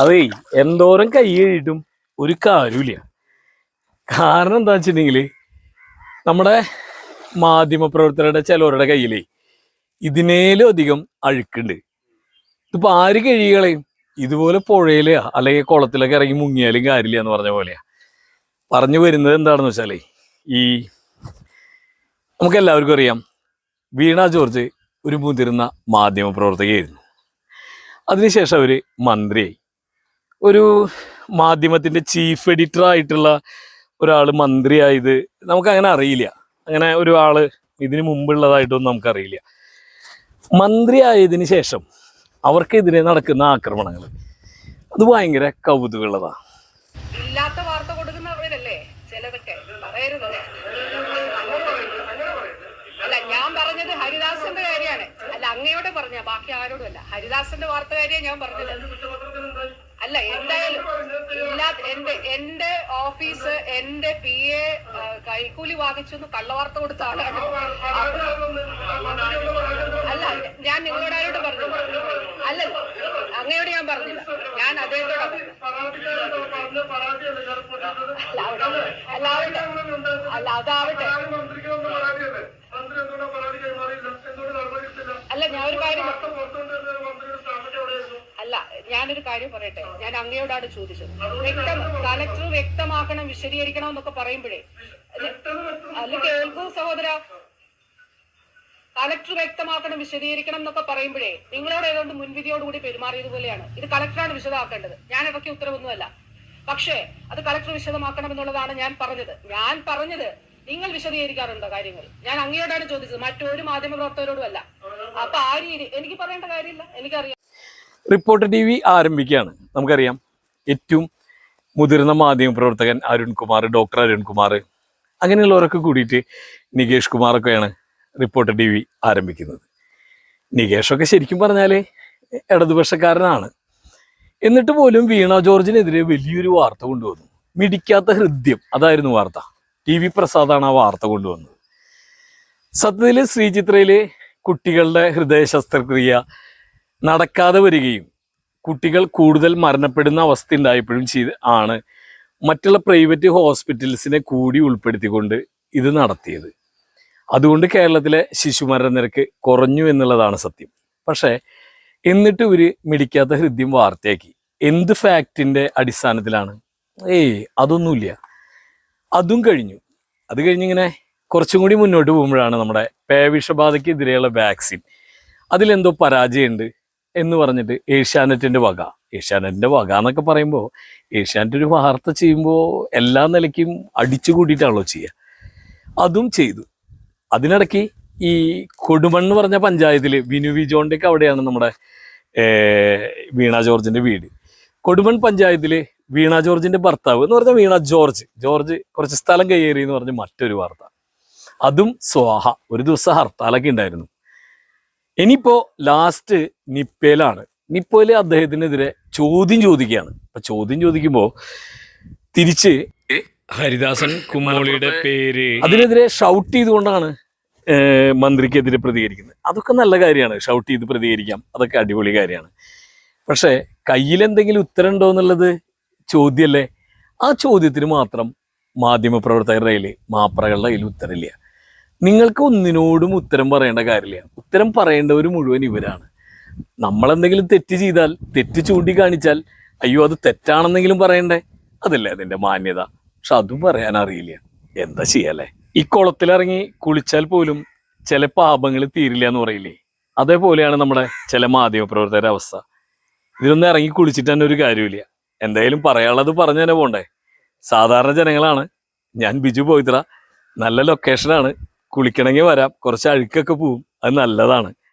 അതേ എന്തോരം കൈ ഒരു കാര്യമില്ല കാരണം എന്താ വെച്ചിട്ടുണ്ടെങ്കിൽ നമ്മുടെ മാധ്യമപ്രവർത്തകരുടെ ചിലവരുടെ കയ്യിലേ ഇതിനേലും അധികം അഴുക്കുണ്ട്. ഇതിപ്പോൾ ആര് കഴിയുകളെയും ഇതുപോലെ പുഴയില അല്ലെങ്കിൽ കുളത്തിലൊക്കെ ഇറങ്ങി മുങ്ങിയാലും കാര്യമില്ല എന്ന് പറഞ്ഞ പോലെയാ. പറഞ്ഞു വരുന്നത് എന്താണെന്ന് വെച്ചാലേ ഈ നമുക്ക് എല്ലാവർക്കും അറിയാം വീണ ജോർജ് ഒരു മുതിർന്ന മാധ്യമ പ്രവർത്തകയായിരുന്നു അതിനുശേഷം അവർ മന്ത്രിയായി. ഒരു മാധ്യമത്തിന്റെ ചീഫ് എഡിറ്റർ ആയിട്ടുള്ള ഒരാൾ മന്ത്രിയായത് നമുക്ക് അങ്ങനെ അറിയില്ല. അങ്ങനെ ഒരു ആൾ ഇതിനു മുമ്പുള്ളതായിട്ടൊന്നും നമുക്കറിയില്ല. മന്ത്രിയായതിനു ശേഷം അവർക്കെതിരെ നടക്കുന്ന ആക്രമണങ്ങൾ അത് ഭയങ്കര കൗതുകമുള്ളതാണ് ഇല്ലാത്ത കൊടുക്കുന്നവരല്ലേ പറയരുത്. അല്ല ഞാൻ പറഞ്ഞത് ഹരിദാസന്റെ കാര്യമാണ്. അല്ല അങ്ങയോടെ പറഞ്ഞ ബാക്കി ആരോടും അല്ല. ഹരിദാസന്റെ വാർത്ത ഞാൻ പറഞ്ഞത്. അല്ല എന്തായാലും എന്റെ എന്റെ ഓഫീസ് എന്റെ പി എ കൈക്കൂലി വാങ്ങിച്ചു എന്ന് കള്ളവാർത്ത കൊടുത്ത അല്ല ഞാൻ നിങ്ങളോട് ആരോട് പറഞ്ഞു? അല്ല അങ്ങയോട് ഞാൻ പറഞ്ഞില്ല. ഞാൻ അദ്ദേഹത്തോട് അല്ല അതാവട്ടെ അല്ല ഞാൻ ഒരു കാര്യം ഞാനൊരു കാര്യം പറയട്ടെ? ഞാൻ അങ്ങയോടാണ് ചോദിച്ചത്. വ്യക്തം കലക്ടർ വ്യക്തമാക്കണം വിശദീകരിക്കണം എന്നൊക്കെ പറയുമ്പോഴേ. അല്ല കേൾക്കൂ സഹോദര. കലക്ടർ വ്യക്തമാക്കണം വിശദീകരിക്കണം എന്നൊക്കെ പറയുമ്പോഴേ നിങ്ങളോട് ഏതുകൊണ്ട് മുൻവിധിയോടുകൂടി പെരുമാറിയതുപോലെയാണ് ഇത് കലക്ടറാണ് വിശദമാക്കേണ്ടത്. ഞാൻ ഇടയ്ക്ക് ഉത്തരവൊന്നുമല്ല. പക്ഷേ അത് കലക്ടർ വിശദമാക്കണം എന്നുള്ളതാണ് ഞാൻ പറഞ്ഞത്. ഞാൻ പറഞ്ഞത് നിങ്ങൾ വിശദീകരിക്കാറുണ്ടോ കാര്യങ്ങൾ? ഞാൻ അങ്ങയോടാണ് ചോദിച്ചത്. മറ്റൊരു മാധ്യമപ്രവർത്തകരോടും അല്ല അപ്പൊ ആ രീതി എനിക്ക് പറയേണ്ട കാര്യമില്ല. എനിക്കറിയാം. റിപ്പോർട്ടർ ടി വി ആരംഭിക്കുകയാണ്. നമുക്കറിയാം ഏറ്റവും മുതിർന്ന മാധ്യമ പ്രവർത്തകൻ അരുൺകുമാർ ഡോക്ടർ അരുൺകുമാർ അങ്ങനെയുള്ളവരൊക്കെ കൂടിയിട്ട് നികേഷ് കുമാറൊക്കെയാണ് റിപ്പോർട്ടർ ടി വി ആരംഭിക്കുന്നത്. നികേഷൊക്കെ ശരിക്കും പറഞ്ഞാൽ ഇടതുപക്ഷക്കാരനാണ്. എന്നിട്ട് പോലും വീണ ജോർജിനെതിരെ വലിയൊരു വാർത്ത കൊണ്ടുവന്നു. മിടിക്കാത്ത ഹൃദ്യം അതായിരുന്നു വാർത്ത. ടി വി പ്രസാദാണ് ആ വാർത്ത കൊണ്ടുവന്നത്. സത്യത്തിൽ ശ്രീചിത്രയിലെ കുട്ടികളുടെ ഹൃദയ ശസ്ത്രക്രിയ നടക്കാതെ വരികയും കുട്ടികൾ കൂടുതൽ മരണപ്പെടുന്ന അവസ്ഥ ഉണ്ടായപ്പോഴും ചെയ്ത് ആണ് മറ്റുള്ള പ്രൈവറ്റ് ഹോസ്പിറ്റൽസിനെ കൂടി ഉൾപ്പെടുത്തിക്കൊണ്ട് ഇത് നടത്തിയത്. അതുകൊണ്ട് കേരളത്തിലെ ശിശുമരണ നിരക്ക് കുറഞ്ഞു എന്നുള്ളതാണ് സത്യം. പക്ഷേ എന്നിട്ട് ഇവർ മിടിക്കാത്ത ഹൃദ്യം വാർത്തയാക്കി. എന്ത് ഫാക്റ്റിന്റെ അടിസ്ഥാനത്തിലാണ്? ഏയ് അതൊന്നുമില്ല. അതും കഴിഞ്ഞു. അത് കഴിഞ്ഞിങ്ങനെ കുറച്ചും കൂടി മുന്നോട്ട് പോകുമ്പോഴാണ് നമ്മുടെ പേവിഷബാധയ്ക്കെതിരെയുള്ള വാക്സിൻ അതിലെന്തോ പരാജയമുണ്ട്. എന്ന് പറഞ്ഞിട്ട് ഏഷ്യാനെറ്റിന്റെ വക. ഏഷ്യാനെറ്റിന്റെ വക എന്നൊക്കെ പറയുമ്പോൾ ഏഷ്യാനെറ്റ് ഒരു വാർത്ത ചെയ്യുമ്പോൾ എല്ലാ നിലയ്ക്കും അടിച്ചു കൂട്ടിയിട്ടാണല്ലോ ചെയ്യുക അതും ചെയ്തു. അതിനിടയ്ക്ക് ഈ എന്ന് പറഞ്ഞ പഞ്ചായത്തിൽ വിനു വി അവിടെയാണ് നമ്മുടെ വീണ ജോർജിന്റെ വീട്. കൊടുമൺ പഞ്ചായത്തിൽ വീണ ജോർജിന്റെ ഭർത്താവ് എന്ന് പറഞ്ഞാൽ വീണ ജോർജ്. ജോർജ് കുറച്ച് സ്ഥലം കയ്യേറി എന്ന് പറഞ്ഞ് മറ്റൊരു വാർത്ത. അതും സ്വാഹ. ഒരു ദിവസം ഹർത്താലൊക്കെ ഉണ്ടായിരുന്നു. ഇനിയിപ്പോ ലാസ്റ്റ് നിപ്പയിലാണ് നിപ്പയിൽ അദ്ദേഹത്തിനെതിരെ ചോദ്യം ചോദിക്കുകയാണ്. അപ്പൊ ചോദ്യം ചോദിക്കുമ്പോ തിരിച്ച് ഹരിദാസൻ കുമ്മോളിയുടെ പേര്. അതിനെതിരെ ഷൗട്ട് ചെയ്തുകൊണ്ടാണ് മന്ത്രിക്കെതിരെ പ്രതികരിക്കുന്നത്. അതൊക്കെ നല്ല കാര്യമാണ്. ഷൗട്ട് ചെയ്ത് പ്രതികരിക്കാം. അതൊക്കെ അടിപൊളി കാര്യമാണ്. പക്ഷേ കയ്യിൽ എന്തെങ്കിലും ഉത്തരം ഉണ്ടോ എന്നുള്ളത് ചോദ്യമല്ലേ? ആ ചോദ്യത്തിന് മാത്രം മാധ്യമപ്രവർത്തകരുടെ കയ്യിൽ മാപ്രകളുടെ കയ്യിൽ ഉത്തരമില്ല. നിങ്ങൾക്ക് ഒന്നിനോടും ഉത്തരം പറയേണ്ട കാര്യമില്ല. ഉത്തരം പറയേണ്ടവർ മുഴുവൻ ഇവരാണ്. നമ്മളെന്തെങ്കിലും തെറ്റ് ചെയ്താൽ തെറ്റ് ചൂണ്ടിക്കാണിച്ചാൽ അയ്യോ അത് തെറ്റാണെന്നെങ്കിലും പറയണ്ടേ? അതല്ലേ അതിന്റെ മാന്യത. പക്ഷെ അതും പറയാൻ അറിയില്ല. എന്താ ചെയ്യല്ലേ? ഈ കുളത്തിലിറങ്ങി കുളിച്ചാൽ പോലും ചില പാപങ്ങൾ തീരില്ല എന്ന് പറയില്ലേ? അതേപോലെയാണ് നമ്മുടെ ചില മാധ്യമപ്രവർത്തകരുടെ അവസ്ഥ. ഇതിനൊന്നും ഇറങ്ങി കുളിച്ചിട്ട് തന്നെ ഒരു കാര്യമില്ല എന്തായാലും പറയാനുള്ളത് പറഞ്ഞു തന്നെ പോണ്ടേ. സാധാരണ ജനങ്ങളാണ്. ഞാൻ ബിജു പോയിത്ര. നല്ല ലൊക്കേഷനാണ് കുളിക്കണമെങ്കിൽ വരാം. കുറച്ച് അഴുക്കൊക്കെ പോവും. അത് നല്ലതാണ്.